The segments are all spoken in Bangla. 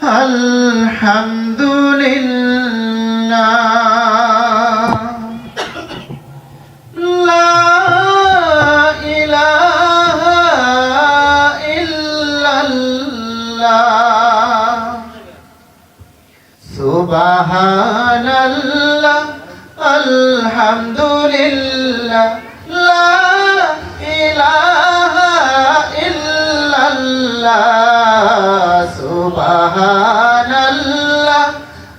আলহামদুলিল্লাহ। লা ইলাহা ইল্লাল্লাহ। সুবহানাল্লাহ আলহামদুলিল্লাহ। লা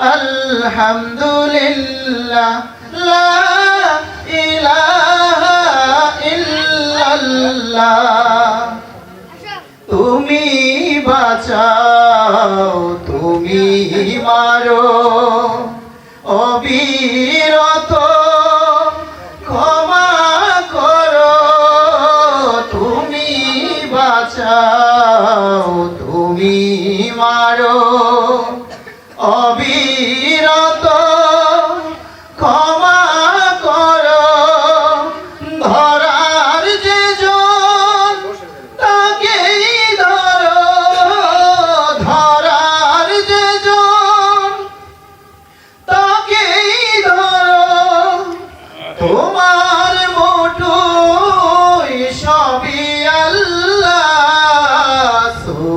আলহামদুলিল্লাহ, লা ইলাহা ইল্লাল্লাহ। তুমি বাঁচাও, তুমি মারো, অবিরত ক্ষমা করো। তুমি বাঁচাও, তুমি মারো অবিরত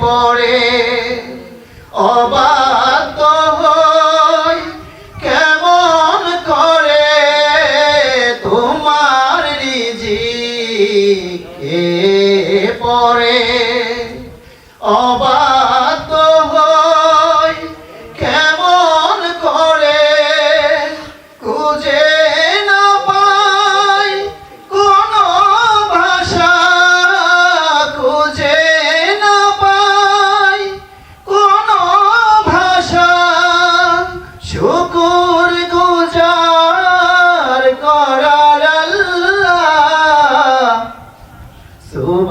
পড়ে? অবাধ্য হই কেমন করে তোমার রিজিকে পড়ে? অবাধ্য